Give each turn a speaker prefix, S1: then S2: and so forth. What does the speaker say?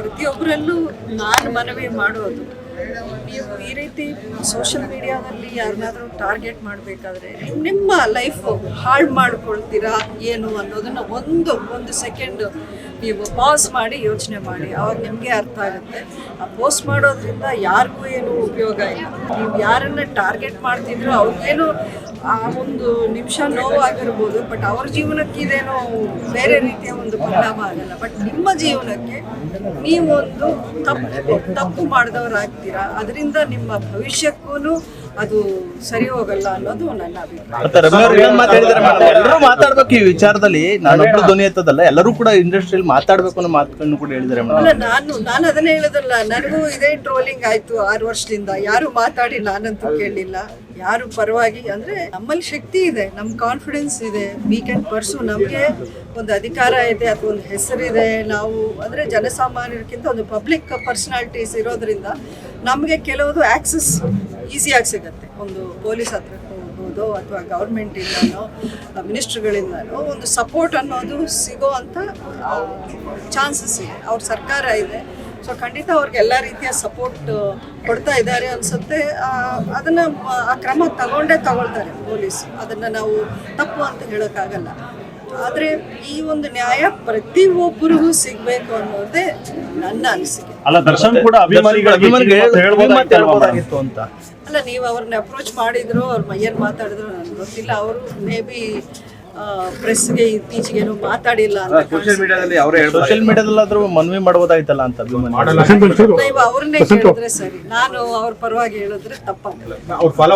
S1: ಪ್ರತಿಯೊಬ್ಬರಲ್ಲೂ ನಾನು ಮನವಿ ಮಾಡೋದು. ನೀವು ಈ ರೀತಿ ಸೋಷಿಯಲ್ ಮೀಡಿಯಾದಲ್ಲಿ ಯಾರನ್ನಾದ್ರೂ ಟಾರ್ಗೆಟ್ ಮಾಡಬೇಕಾದ್ರೆ ನಿಮ್ಮ ಲೈಫ್ ಹಾಳು ಮಾಡ್ಕೊಳ್ತೀರಾ ಏನು ಅನ್ನೋದನ್ನ ಒಂದು ಒಂದು ಸೆಕೆಂಡ್ ನೀವು ಪಾಸ್ ಮಾಡಿ, ಯೋಚನೆ ಮಾಡಿ. ಅವಾಗ ನಿಮಗೆ ಅರ್ಥ ಆಗುತ್ತೆ. ಆ ಪೋಸ್ಟ್ ಮಾಡೋದ್ರಿಂದ ಯಾರಿಗೂ ಏನು ಉಪಯೋಗ ಇಲ್ಲ. ನೀವು ಯಾರನ್ನ ಟಾರ್ಗೆಟ್ ಮಾಡ್ತಿದ್ರು ಅವ್ರಿಗೇನು ಆ ಒಂದು ನಿಮಿಷ ನೋವಾಗಿರ್ಬೋದು ಬಟ್ ಅವ್ರ ಜೀವನಕ್ಕೆ ಇದೇನೋ ಬೇರೆ ರೀತಿಯ ಒಂದು ಪರಿಣಾಮ ಆಗಲ್ಲ. ಬಟ್ ನಿಮ್ಮ ಜೀವನಕ್ಕೆ ನೀವೊಂದು ತಪ್ಪು ತಪ್ಪು ಮಾಡಿದವರಾಗ್ತೀರಾ? ಅದರಿಂದ ನಿಮ್ಮ ಭವಿಷ್ಯಕ್ಕೂ ಅದು ಸರಿ ಹೋಗಲ್ಲ ಅನ್ನೋದು ನನ್ನ ಅಭಿಪ್ರಾಯ.
S2: ಎಲ್ಲರೂ ಮಾತಾಡ್ಬೇಕು ಈ ವಿಚಾರದಲ್ಲಿ. ನಾನೊಬ್ರು ಧ್ವನಿ ಎತ್ತದಲ್ಲ ಎಲ್ಲರೂ ಕೂಡ ಇಂಡಸ್ಟ್ರಿಯಲ್ಲಿ ಮಾತಾಡ್ಬೇಕು ಅನ್ನೋ ಮಾತುಗಳನ್ನು ಕೂಡ ಹೇಳಿದ್ರೆ ಮೇಡಮ್.
S1: ನಾನು ನಾನು ಅದನ್ನೇ ಹೇಳೋದಲ್ಲ. ನನಗೂ ಇದೇ ಟ್ರೋಲಿಂಗ್ ಆಯ್ತು ಆರು ವರ್ಷದಿಂದ. ಯಾರು ಮಾತಾಡಿ ನಾನಂತೂ ಕೇಳಲಿಲ್ಲ. ಯಾರು ಪರವಾಗಿ ಅಂದ್ರೆ ನಮ್ಮಲ್ಲಿ ಶಕ್ತಿ ಇದೆ ನಮ್ ಕಾನ್ಫಿಡೆನ್ಸ್ ಇದೆ. ವಿ ಕ್ಯಾನ್ ಪರ್ಸು ನಮಗೆ ಒಂದು ಅಧಿಕಾರ ಇದೆ ಅಥವಾ ಒಂದು ಹೆಸರಿದೆ. ನಾವು ಅಂದ್ರೆ ಜನಸಾಮಾನ್ಯರಿಗಿಂತ ಒಂದು ಪಬ್ಲಿಕ್ ಪರ್ಸನಾಲಿಟೀಸ್ ಇರೋದ್ರಿಂದ ನಮಗೆ ಕೆಲವೊಂದು ಆಕ್ಸೆಸ್ ಈಸಿಯಾಗಿ ಸಿಗುತ್ತೆ. ಒಂದು ಪೊಲೀಸ್ ಹತ್ರ ಹೋಗ್ಬೋದು ಅಥವಾ ಗೌರ್ಮೆಂಟಿಂದನೋ ಮಿನಿಸ್ಟ್ರ್ಗಳಿಂದನೋ ಒಂದು ಸಪೋರ್ಟ್ ಅನ್ನೋದು ಸಿಗೋ ಅಂತ ಚಾನ್ಸಸ್ ಇದೆ. ಅವ್ರ ಸರ್ಕಾರ ಇದೆ. ಸೊ ಖಂಡಿತ ಅವ್ರಿಗೆ ಎಲ್ಲ ರೀತಿಯ ಸಪೋರ್ಟ್ ಕೊಡ್ತಾ ಇದ್ದಾರೆ ಅನ್ಸುತ್ತೆ. ಅದನ್ನ, ಆ, ಕ್ರಮ ತಗೊಂಡೇ ತಗೊಳ್ತಾರೆ ಪೊಲೀಸ್. ಅದನ್ನ ನಾವು ತಪ್ಪು ಅಂತ ಹೇಳೋಕ್ಕಾಗಲ್ಲ. ಆದರೆ ಈ ಒಂದು ನ್ಯಾಯ ಪ್ರತಿ ಒಬ್ಬರಿಗೂ ಸಿಗ್ಬೇಕು ಅನ್ನೋದೇ ನನ್ನ ಅನಿಸಿಕೆ.
S3: ಅಲ್ಲ ದರ್ಶನ್ ಕೂಡ ಅಭಿಮಾನಿಗಳಿಗೆ
S2: ಅಂತ.
S1: ಅಲ್ಲ ನೀವು ಅವ್ರನ್ನ ಅಪ್ರೋಚ್ ಮಾಡಿದ್ರು ಅವ್ರ ಏನ್ ಮಾತಾಡಿದ್ರು ನನ್ಗೆ ಗೊತ್ತಿಲ್ಲ. ಅವರು ಮೇ ಬಿ ಪ್ರೆಸ್ಗೆ ಇತ್ತೀಚೆಗೇನು ಮಾತಾಡಿಲ್ಲ ಅಂತ
S4: ಸೋಷಿಯಲ್ ಮೀಡಿಯಾದಲ್ಲಿ ಅವರೇ
S2: ಸೋಷಿಯಲ್ ಮೀಡಿಯಾದಲ್ಲಾದ್ರೂ ಮನವಿ ಮಾಡ್ಬೋದಾಗಿತ್ತಲ್ಲ ಅಂತ ಅಭಿಮಾನಿ
S1: ನೀವು ಅವ್ರನ್ನೇ ಕೇಳಿದ್ರೆ ಸರಿ. ನಾನು ಅವ್ರ ಪರವಾಗಿ ಹೇಳಿದ್ರೆ ತಪ್ಪಾಗಲ್ಲ
S4: ಅವ್ರು ಫಾಲೋ